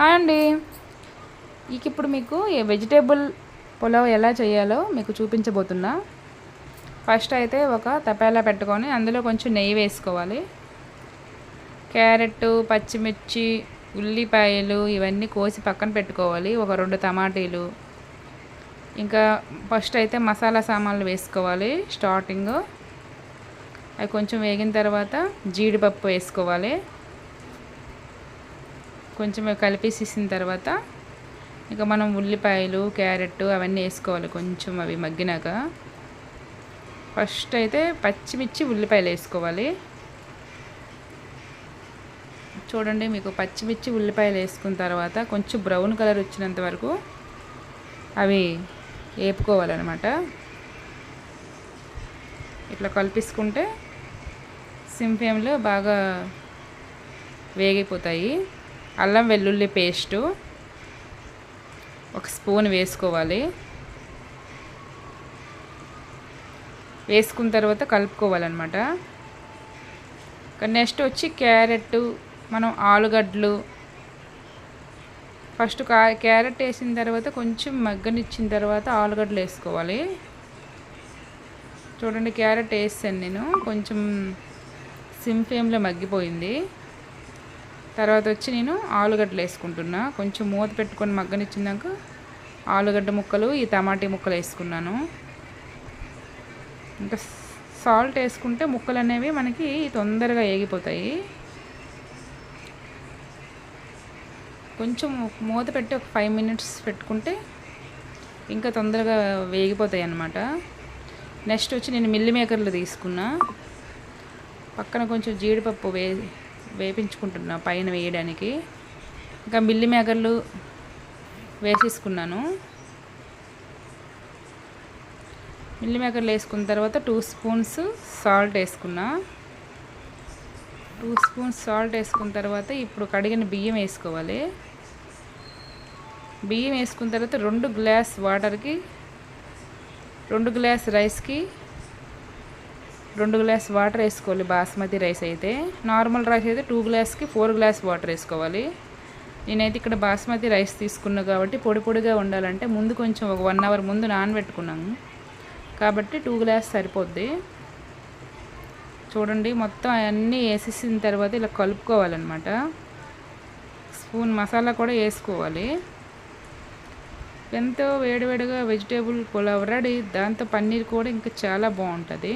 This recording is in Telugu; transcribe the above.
హాయ్ అండి. ఇక ఇప్పుడు మీకు ఈ వెజిటేబుల్ పులావ్ ఎలా చేయాలో మీకు చూపించబోతున్నా. ఫస్ట్ అయితే ఒక తపేలా పెట్టుకొని అందులో కొంచెం నెయ్యి వేసుకోవాలి. క్యారెట్ పచ్చిమిర్చి ఉల్లిపాయలు ఇవన్నీ కోసి పక్కన పెట్టుకోవాలి. ఒక రెండు టమాటీలు. ఇంకా ఫస్ట్ అయితే మసాలా సామాన్లు వేసుకోవాలి స్టార్టింగ్. అవి కొంచెం వేగిన తర్వాత జీడిపప్పు వేసుకోవాలి. కొంచెం కలిపేసేసిన తర్వాత ఇక మనం ఉల్లిపాయలు క్యారెట్ అవన్నీ వేసుకోవాలి. కొంచెం అవి మగ్గినాక ఫస్ట్ అయితే పచ్చిమిర్చి ఉల్లిపాయలు వేసుకోవాలి. చూడండి మీకు పచ్చిమిర్చి ఉల్లిపాయలు వేసుకున్న తర్వాత కొంచెం బ్రౌన్ కలర్ వచ్చినంత వరకు అవి వేపుకోవాలన్నమాట. ఇట్లా కలిపేసుకుంటే సిమ్ ఫ్లేమ్లో బాగా వేగిపోతాయి. అల్లం వెల్లుల్లి పేస్టు ఒక స్పూన్ వేసుకోవాలి. వేసుకున్న తర్వాత కలుపుకోవాలన్నమాట. నెక్స్ట్ వచ్చి క్యారెట్ మనం ఆలుగడ్డలు. ఫస్ట్ క్యారెట్ వేసిన తర్వాత కొంచెం మగ్గనిచ్చిన తర్వాత ఆలుగడ్డలు వేసుకోవాలి. చూడండి క్యారెట్ వేసాను నేను కొంచెం సిమ్ ఫ్లేమ్లో మగ్గిపోయింది. తర్వాత వచ్చి నేను ఆలుగడ్డలు వేసుకుంటున్నా. కొంచెం మూత పెట్టుకొని మగ్గనిచ్చినాక ఆలుగడ్డ ముక్కలు ఈ టమాటీ ముక్కలు వేసుకున్నాను. ఇంకా సాల్ట్ వేసుకుంటే ముక్కలు అనేవి మనకి తొందరగా వేగిపోతాయి కొంచెం మూత పెట్టి ఒక ఫైవ్ మినిట్స్ పెట్టుకుంటే ఇంకా తొందరగా వేగిపోతాయి అన్నమాట. నెక్స్ట్ వచ్చి నేను మిల్లి మేకర్లు తీసుకున్నా. పక్కన కొంచెం జీడిపప్పు వే వేపించుకుంటున్నా పైన వేయడానికి. ఇంకా మిల్లి మేకర్లు వేసేసుకున్నాను. మిల్లి మేకర్లు వేసుకున్న తర్వాత టూ స్పూన్స్ సాల్ట్ వేసుకున్నా. టూ స్పూన్స్ సాల్ట్ వేసుకున్న తర్వాత ఇప్పుడు కడిగిన బియ్యం వేసుకోవాలి. బియ్యం వేసుకున్న తర్వాత రెండు గ్లాస్ వాటర్కి రెండు గ్లాస్ రైస్కి రెండు గ్లాస్ వాటర్ వేసుకోవాలి బాస్మతి రైస్ అయితే. నార్మల్ రైస్ అయితే టూ గ్లాస్కి ఫోర్ గ్లాస్ వాటర్ వేసుకోవాలి. నేనైతే ఇక్కడ బాస్మతి రైస్ తీసుకున్నా కాబట్టి పొడి పొడిగా ఉండాలంటే ముందు కొంచెం ఒక వన్ అవర్ ముందు నానబెట్టుకున్నాను. కాబట్టి టూ గ్లాస్ సరిపోద్ది. చూడండి మొత్తం అవన్నీ వేసేసిన తర్వాత ఇలా కలుపుకోవాలన్నమాట. స్పూన్ మసాలా కూడా వేసుకోవాలి. ఎంతో వేడివేడిగా వెజిటేబుల్ పులావ్ రెడీ దాంతో పన్నీర్ కూడా ఇంకా చాలా బాగుంటుంది.